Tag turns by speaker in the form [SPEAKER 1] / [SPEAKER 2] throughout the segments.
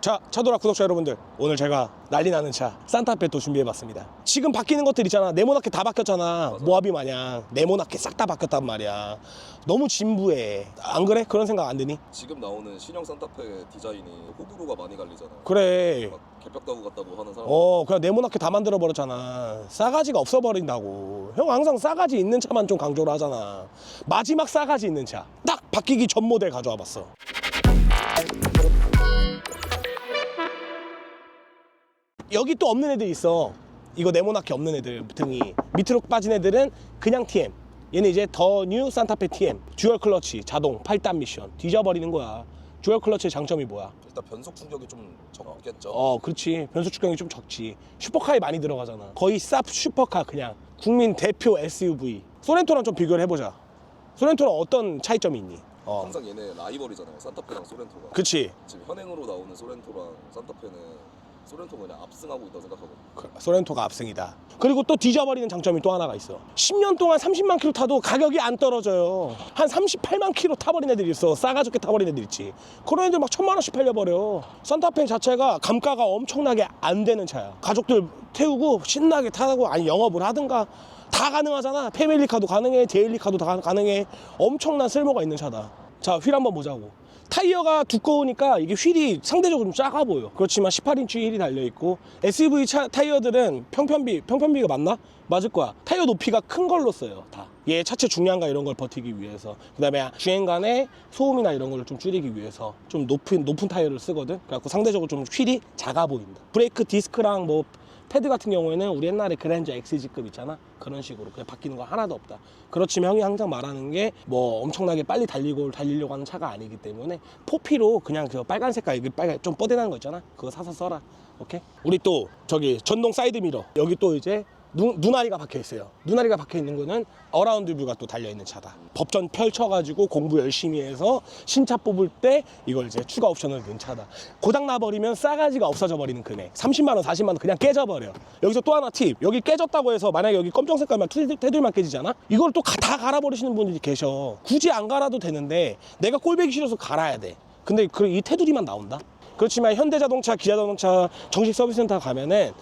[SPEAKER 1] 자, 차도라 구독자 여러분들. 오늘 제가 난리 나는 차, 산타페 또 준비해봤습니다. 지금 바뀌는 것들 있잖아. 네모나게 다 바뀌었잖아. 모하비 마냥. 네모나게 싹 다 바뀌었단 말이야. 너무 진부해. 안 그래? 그런 생각 안 드니?
[SPEAKER 2] 지금 나오는 신형 산타페 디자인이 호불호가 많이 갈리잖아요.
[SPEAKER 1] 그래.
[SPEAKER 2] 막 개벽다구 같다고 하는 사람.
[SPEAKER 1] 어, 그냥 네모나게 다 만들어버렸잖아. 싸가지가 없어버린다고. 형 항상 싸가지 있는 차만 좀 강조를 하잖아. 마지막 싸가지 있는 차. 딱 바뀌기 전 모델 가져와 봤어. 여기 또 없는 애들 있어. 이거 네모나게 없는 애들 등이 밑으로 빠진 애들은 그냥 TM. 얘는 이제 더 뉴 산타페 TM. 듀얼 클러치, 자동, 8단 미션. 뒤져버리는 거야. 듀얼 클러치의 장점이 뭐야?
[SPEAKER 2] 일단 변속 충격이 좀 적겠죠.
[SPEAKER 1] 어, 그렇지. 변속 축경이 좀 적지. 슈퍼카에 많이 들어가잖아. 거의 쌉 슈퍼카 그냥. 국민 대표 SUV. 소렌토랑 좀 비교를 해보자. 소렌토랑 어떤 차이점이 있니? 어,
[SPEAKER 2] 항상 얘네 라이벌이잖아요. 산타페랑 소렌토가.
[SPEAKER 1] 그치.
[SPEAKER 2] 지금 현행으로 나오는 소렌토랑 산타페는 소렌토가 그냥 압승하고 있다고 생각하거든요.
[SPEAKER 1] 그, 소렌토가 압승이다. 그리고 또 뒤져버리는 장점이 또 하나가 있어. 10년 동안 30만 킬로 타도 가격이 안 떨어져요. 한 38만 킬로 타버린 애들이 있어. 싸가지게 타버린 애들 있지. 그런 애들 막 천만 원씩 팔려버려. 산타페 자체가 감가가 엄청나게 안 되는 차야. 가족들 태우고 신나게 타고 아니 영업을 하든가 다 가능하잖아. 패밀리카도 가능해, 데일리카도 다 가능해. 엄청난 쓸모가 있는 차다. 자, 휠 한번 보자고. 타이어가 두꺼우니까 이게 휠이 상대적으로 좀 작아 보여. 그렇지만 18인치 휠이 달려 있고 SUV 차 타이어들은 평편비 평편비가 맞나? 맞을 거야. 타이어 높이가 큰 걸로 써요. 다. 얘 차체 중량과 이런 걸 버티기 위해서. 그 다음에 주행 간의 소음이나 이런 걸 좀 줄이기 위해서 좀 높은 높은 타이어를 쓰거든. 그래갖고 상대적으로 좀 휠이 작아 보인다. 브레이크 디스크랑 뭐 패드 같은 경우에는 우리 옛날에 그랜저 XG급 있잖아? 그런 식으로. 그냥 바뀌는 거 하나도 없다. 그렇지만 형이 항상 말하는 게 뭐 엄청나게 빨리 달리고 달리려고 하는 차가 아니기 때문에 포피로 그냥 그 빨간 색깔 이게 빨간 좀 뻐대나는 거 있잖아? 그거 사서 써라. 오케이? 우리 또 저기 전동 사이드 미러. 여기 또 이제 눈, 눈아리가 박혀 있어요. 눈아리가 박혀 있는 거는 어라운드 뷰가 또 달려 있는 차다. 법전 펼쳐가지고 공부 열심히 해서 신차 뽑을 때 이걸 이제 추가 옵션을 넣은 차다. 고장 나버리면 싸가지가 없어져 버리는 금액. 30만 원, 40만 원 그냥 깨져버려. 여기서 또 하나 팁. 여기 깨졌다고 해서 만약에 여기 검정 색깔만 투- 테두리만 깨지잖아. 이걸 또 다 갈아버리시는 분들이 계셔. 굳이 안 갈아도 되는데 내가 꼴배기 싫어서 갈아야 돼. 근데 그 이 테두리만 나온다. 그렇지만 현대자동차, 기아자동차 정식 서비스센터 가면은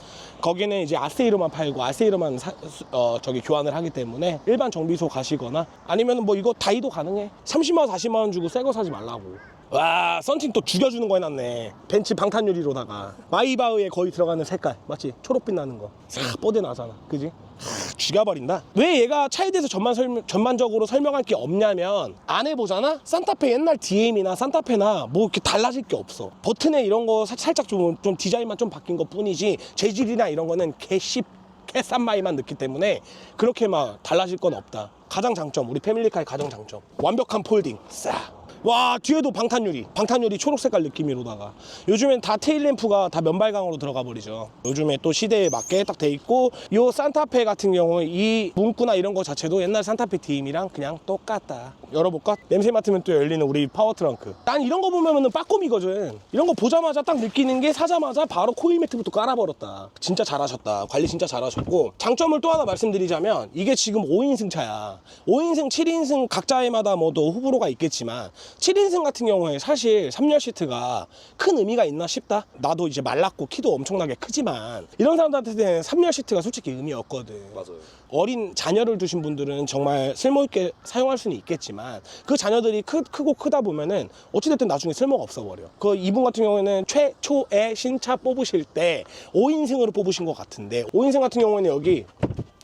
[SPEAKER 1] 거기는 이제 아세이로만 팔고 아세이로만 사- 수- 어, 저기 교환을 하기 때문에 일반 정비소 가시거나 아니면 뭐 이거 다이도 가능해. 30만 원, 40만 원 주고 새 거 사지 말라고. 와, 썬팅 또 죽여주는 거 해놨네. 벤츠 방탄 유리로다가 마이바흐에 거의 들어가는 색깔 맞지? 초록빛 나는 거. 싹 뻗어 나잖아, 그지? 하, 죽여버린다. 왜 얘가 차에 대해서 전만 설명, 전반적으로 설명할 게 없냐면 안 해보잖아? 산타페 옛날 DM이나 산타페나 뭐 이렇게 달라질 게 없어. 버튼에 이런 거 사- 살짝 좀, 좀 디자인만 좀 바뀐 것 뿐이지 재질이나 이런 거는 개씹 캐산마이만 넣기 때문에 그렇게 막 달라질 건 없다. 가장 장점, 우리 패밀리카의 가장 장점. 완벽한 폴딩. 싹. 와 뒤에도 방탄유리. 방탄유리 초록 색깔 느낌으로다가. 요즘엔 다 테일램프가 다 면발광으로 들어가 버리죠. 요즘에 또 시대에 맞게 딱 돼 있고 요 산타페 같은 경우 이 문구나 이런 거 자체도 옛날 산타페 DM이랑 그냥 똑같다 열어볼까? 냄새 맡으면 또 열리는 우리 파워 트렁크. 난 이런 거 보면은 빠꼼이거든. 이런 거 보자마자 딱 느끼는 게 사자마자 바로 코일 매트부터 깔아버렸다. 진짜 잘하셨다. 관리 진짜 잘하셨고. 장점을 또 하나 말씀드리자면 이게 지금 5인승 차야. 5인승 7인승 각자에마다 뭐또 호불호가 있겠지만 7인승 같은 경우에 사실 3열 시트가 큰 의미가 있나 싶다. 나도 이제 말랐고 키도 엄청나게 크지만 이런 사람들한테는 3열 시트가 솔직히 의미 없거든.
[SPEAKER 2] 맞아요.
[SPEAKER 1] 어린 자녀를 두신 분들은 정말 쓸모있게 사용할 수는 있겠지만 그 자녀들이 크, 크고 크다 보면은 어찌됐든 나중에 쓸모가 없어버려 그 이분 같은 경우에는 최초의 신차 뽑으실 때 5인승으로 뽑으신 것 같은데 5인승 같은 경우에는 여기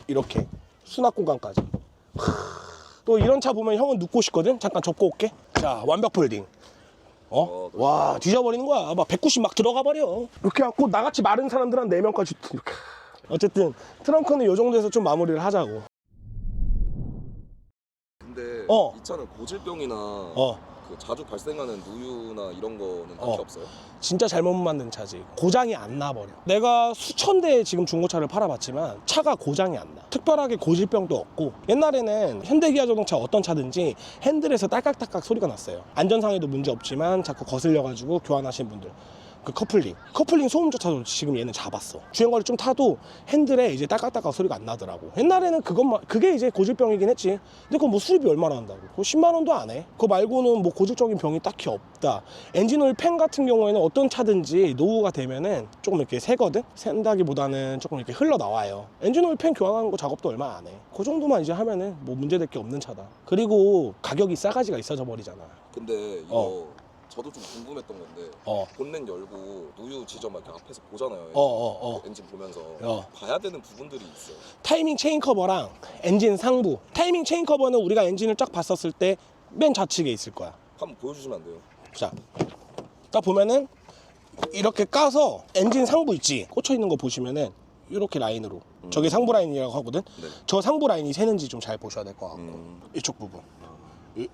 [SPEAKER 1] 이렇게 수납 공간까지. 또 이런 차 보면 형은 눕고 싶거든? 잠깐 접고 올게. 자 완벽 폴딩. 어?
[SPEAKER 2] 어, 네.
[SPEAKER 1] 와 뒤져버리는 거야. 막 190 막 들어가 버려. 이렇게 갖고 나같이 마른 사람들 한 4명까지 이렇게 어쨌든 트렁크는 요 정도에서 좀 마무리를 하자고
[SPEAKER 2] 근데
[SPEAKER 1] 어.
[SPEAKER 2] 이 차는 고질병이나
[SPEAKER 1] 어.
[SPEAKER 2] 그 자주 발생하는 누유나 이런 거는 딱히
[SPEAKER 1] 어.
[SPEAKER 2] 없어요?
[SPEAKER 1] 진짜 잘못 만든 차지. 고장이 안 나버려. 내가 수천 대 지금 중고차를 팔아봤지만 차가 고장이 안나. 특별하게 고질병도 없고. 옛날에는 현대기아 자동차 어떤 차든지 핸들에서 딸깍딸깍 소리가 났어요. 안전상에도 문제 없지만 자꾸 거슬려가지고 교환하신 분들 그 커플링. 커플링 소음조차도 지금 얘는 잡았어. 주행거리 좀 타도 핸들에 이제 딸깍딸깍 소리가 안 나더라고. 옛날에는 그것만 그게 이제 고질병이긴 했지. 근데 그거 뭐 수리비 얼마나 한다고? 그거 10만 원도 안해. 그거 말고는 뭐 고질적인 병이 딱히 없다. 엔진오일 팬 같은 경우에는 어떤 차든지 노후가 되면은 조금 이렇게 새거든? 샌다기보다는 조금 이렇게 흘러나와요. 엔진오일 팬 교환하는 거 작업도 얼마 안해 그 정도만 이제 하면은 뭐 문제될 게 없는 차다. 그리고 가격이 싸가지가 있어져 버리잖아.
[SPEAKER 2] 근데 이거
[SPEAKER 1] 어.
[SPEAKER 2] 저도 좀 궁금했던 건데
[SPEAKER 1] 어
[SPEAKER 2] 본넷 열고 누유 지점 이렇게 앞에서 보잖아요.
[SPEAKER 1] 어, 어, 어.
[SPEAKER 2] 엔진 보면서
[SPEAKER 1] 어.
[SPEAKER 2] 봐야 되는 부분들이 있어요.
[SPEAKER 1] 타이밍 체인 커버랑 엔진 상부 타이밍 체인 커버는 우리가 엔진을 쫙 봤었을 때 맨 좌측에 있을 거야
[SPEAKER 2] 한번 보여주시면 안 돼요?
[SPEAKER 1] 자, 딱 보면은 이렇게 까서 엔진 상부 있지 꽂혀 있는 거 보시면은 이렇게 라인으로 저게 상부 라인이라고 하거든
[SPEAKER 2] 네.
[SPEAKER 1] 저 상부 라인이 새는지 좀 잘 보셔야 될 것 같고
[SPEAKER 2] 음.
[SPEAKER 1] 이쪽 부분 요-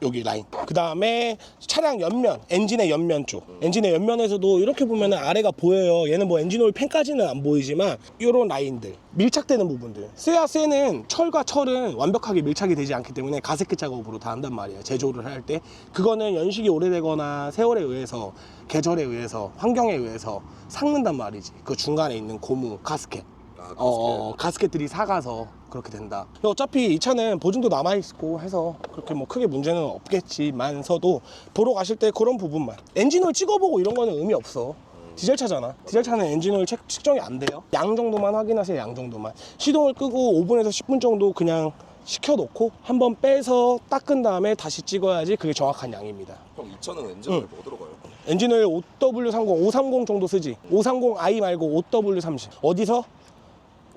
[SPEAKER 1] 여기 라인. 그 다음에 차량 옆면 엔진의 옆면 쪽. 엔진의 옆면에서도 이렇게 보면 은 아래가 보여요. 얘는 뭐 엔진오일 팬까지는 안 보이지만 요런 라인들 밀착되는 부분들. 쇠야쇠는 철과 철은 완벽하게 밀착이 되지 않기 때문에 가스켓 작업으로 다 한단 말이에요. 제조를 할 때. 그거는 연식이 오래되거나 세월에 의해서 계절에 의해서 환경에 의해서 삭는단 말이지. 그 중간에 있는 고무 가스켓
[SPEAKER 2] 아,
[SPEAKER 1] 어, 어, 어, 가스켓들이 사가서 그렇게 된다. 어차피 이 차는 보증도 남아 있고 해서 그렇게 뭐 크게 문제는 없겠지만서도 보러 가실 때 그런 부분만 엔진오일 찍어보고 이런 거는 의미 없어. 디젤 차잖아. 디젤 차는 엔진오일 책- 측정이 안 돼요. 양 정도만 확인하세요. 양 정도만. 시동을 끄고 5분에서 10분 정도 그냥 식혀놓고 한번 빼서 닦은 다음에 다시 찍어야지 그게 정확한 양입니다.
[SPEAKER 2] 형, 이 차는 엔진 오일 뭐 들어가요?
[SPEAKER 1] 엔진오일 5W30, 530 정도 쓰지. 530i 말고 5W30. 어디서?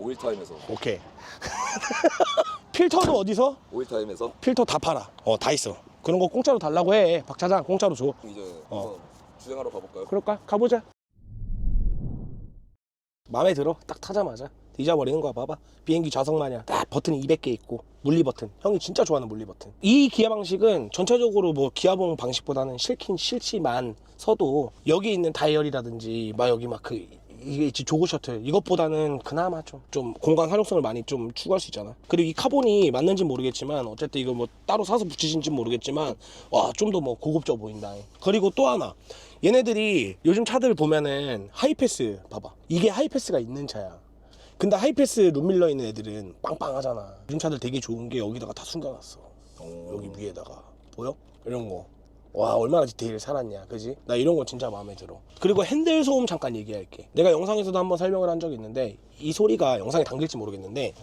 [SPEAKER 2] 오일 타임에서
[SPEAKER 1] 오케이. 필터도 어디서?
[SPEAKER 2] 오일 타임에서
[SPEAKER 1] 필터 다 팔아. 어, 다 있어. 그런 거 공짜로 달라고 해. 박 차장 공짜로 줘.
[SPEAKER 2] 이제
[SPEAKER 1] 어.
[SPEAKER 2] 한번 주행하러 가볼까요?
[SPEAKER 1] 그럴까? 가보자. 마음에 들어. 딱 타자마자. 뒤져버리는 거야. 봐봐. 비행기 좌석 마냥 딱 버튼이 200개 있고 물리 버튼. 형이 진짜 좋아하는 물리 버튼. 이 기아 방식은 전체적으로 뭐 기아봉 방식보다는 싫긴 싫지만 서도 여기 있는 다이얼이라든지 막 여기 막 그 이게 있지 조그 셔틀. 이것보다는 그나마 좀, 좀 공간 활용성을 많이 좀 추구할 수 있잖아. 그리고 이 카본이 맞는지 모르겠지만 어쨌든 이거 뭐 따로 사서 붙이신지 모르겠지만 와 좀 더 뭐 고급져 보인다. 그리고 또 하나. 얘네들이 요즘 차들 보면은 하이패스 봐봐. 이게 하이패스가 있는 차야. 근데 하이패스 룸밀러 있는 애들은 빵빵하잖아. 요즘 차들 되게 좋은 게 여기다가 다 숨겨놨어.
[SPEAKER 2] 어.
[SPEAKER 1] 여기 위에다가. 보여? 이런 거. 와 얼마나 디테일 살았냐. 그지? 나 이런 거 진짜 마음에 들어. 그리고 핸들 소음 잠깐 얘기할게. 내가 영상에서도 한번 설명을 한 적이 있는데 이 소리가 영상에 담길지 모르겠는데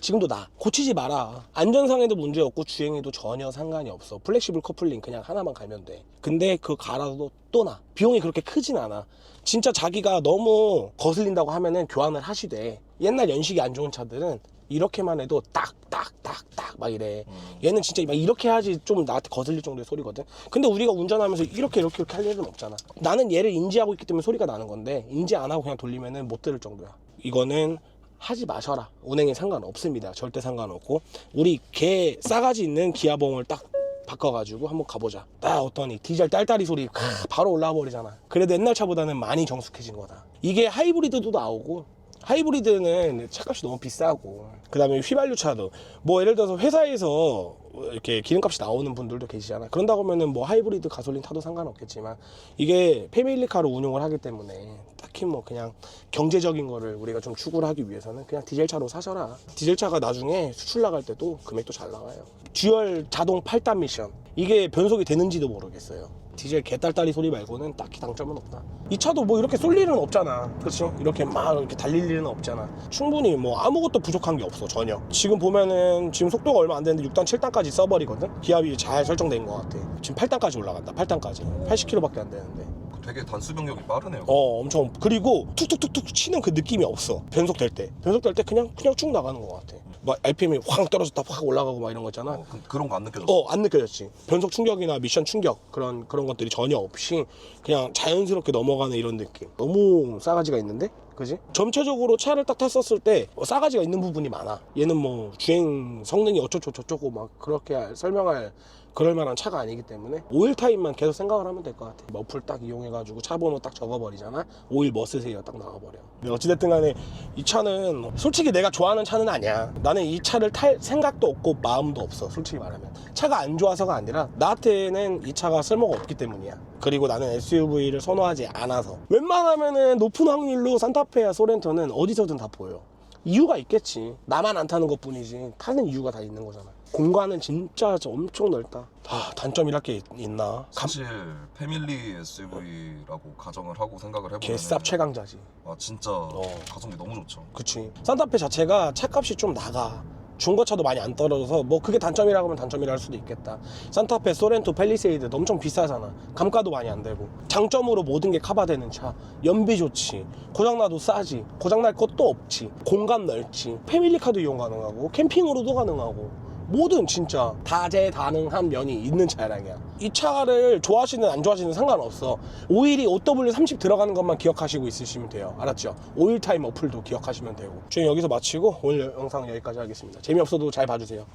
[SPEAKER 1] 지금도 나. 고치지 마라. 안전상에도 문제 없고 주행에도 전혀 상관이 없어. 플렉시블 커플링 그냥 하나만 갈면 돼. 근데 그 갈아도 또나. 비용이 그렇게 크진 않아. 진짜 자기가 너무 거슬린다고 하면은 교환을 하시되 옛날 연식이 안 좋은 차들은 이렇게만 해도 딱딱딱딱 막 이래. 얘는 진짜 막 이렇게 해야지 좀 나한테 거슬릴 정도의 소리거든. 근데 우리가 운전하면서 이렇게 이렇게 이렇게 할 일은 없잖아. 나는 얘를 인지하고 있기 때문에 소리가 나는 건데 인지 안 하고 그냥 돌리면은 못 들을 정도야. 이거는 하지 마셔라. 운행에 상관없습니다. 절대 상관없고. 우리 개 싸가지 있는 기아봉을 딱 바꿔가지고 한번 가보자. 딱 어떠니? 디젤 딸딸이 소리 크, 바로 올라와 버리잖아. 그래도 옛날 차보다는 많이 정숙해진 거다. 이게 하이브리드도 나오고 하이브리드는 차값이 너무 비싸고 그 다음에 휘발유 차도. 뭐 예를 들어서 회사에서 이렇게 기름값이 나오는 분들도 계시잖아. 그런다고 하면은 뭐 하이브리드 가솔린 타도 상관없겠지만 이게 패밀리카로 운용을 하기 때문에 딱히 뭐 그냥 경제적인 거를 우리가 좀 추구를 하기 위해서는 그냥 디젤차로 사셔라. 디젤차가 나중에 수출 나갈 때도 금액도 잘 나와요. 듀얼 자동 8단 미션. 이게 변속이 되는지도 모르겠어요 디젤 개딸딸이 소리 말고는 딱히 장점은 없다. 이 차도 뭐 이렇게 쏠 일은 없잖아. 그렇지? 이렇게 막 이렇게 달릴 일은 없잖아. 충분히 뭐 아무것도 부족한 게 없어 전혀. 지금 보면은 지금 속도가 얼마 안 되는데 6단, 7단까지 써버리거든. 기압이 잘 설정된 것 같아. 지금 8단까지 올라간다. 8단까지. 80km밖에 안 되는데.
[SPEAKER 2] 되게 단수 변경이 빠르네요.
[SPEAKER 1] 어, 엄청 그리고 툭툭툭툭 치는 그 느낌이 없어. 변속 될 때. 변속 될 때 그냥 그냥 쭉 나가는 것 같아. 막 RPM이 확 떨어졌다 확 올라가고 막 이런 거 있잖아.
[SPEAKER 2] 어, 그, 그런 거 안 느껴졌어.
[SPEAKER 1] 어, 안 느껴졌지. 변속 충격이나 미션 충격 그런 그런 것들이 전혀 없이 그냥 자연스럽게 넘어가는 이런 느낌. 너무 싸가지가 있는데, 그지? 전체적으로 차를 딱 탔었을 때 어, 싸가지가 있는 부분이 많아. 얘는 뭐 주행 성능이 어쩌고 저쩌고 막 그렇게 할- 설명할 그럴 만한 차가 아니기 때문에 오일 타임만 계속 생각을 하면 될 것 같아. 머플 딱 이용해가지고 차 번호 딱 적어버리잖아. 오일 뭐 쓰세요? 딱 나와버려. 어찌됐든 간에 이 차는 솔직히 내가 좋아하는 차는 아니야. 나는 이 차를 탈 생각도 없고 마음도 없어. 솔직히 말하면. 차가 안 좋아서가 아니라 나한테는 이 차가 쓸모가 없기 때문이야. 그리고 나는 SUV를 선호하지 않아서 웬만하면은 높은 확률로 산타페야 소렌토는 어디서든 다 보여 이유가 있겠지. 나만 안 타는 것 뿐이지. 타는 이유가 다 있는 거잖아. 공간은 진짜 엄청 넓다. 아 단점이랄 게 있- 있나? 감,
[SPEAKER 2] 사실 패밀리 SUV라고 가정을 하고 생각을 해보면
[SPEAKER 1] 개쌉 최강자지.
[SPEAKER 2] 아 진짜 가성비 너무 좋죠.
[SPEAKER 1] 그치. 산타페 자체가 차값이 좀 나가 중고차도 많이 안 떨어져서 뭐 그게 단점이라고 하면 단점이라 할 수도 있겠다. 산타페 소렌토 펠리세이드 엄청 비싸잖아. 감가도 많이 안 되고. 장점으로 모든 게 커버되는 차. 연비 좋지. 고장나도 싸지. 고장날 것도 없지. 공간 넓지. 패밀리카도 이용 가능하고 캠핑으로도 가능하고 모든 진짜 다재다능한 면이 있는 차량이야. 이 차를 좋아하시는 안 좋아하시는 상관없어. 오일이 OW30 들어가는 것만 기억하시고 있으시면 돼요. 알았죠? 오일 타임 어플도 기억하시면 되고. 저희 여기서 마치고 오늘 영상 여기까지 하겠습니다. 재미없어도 잘 봐주세요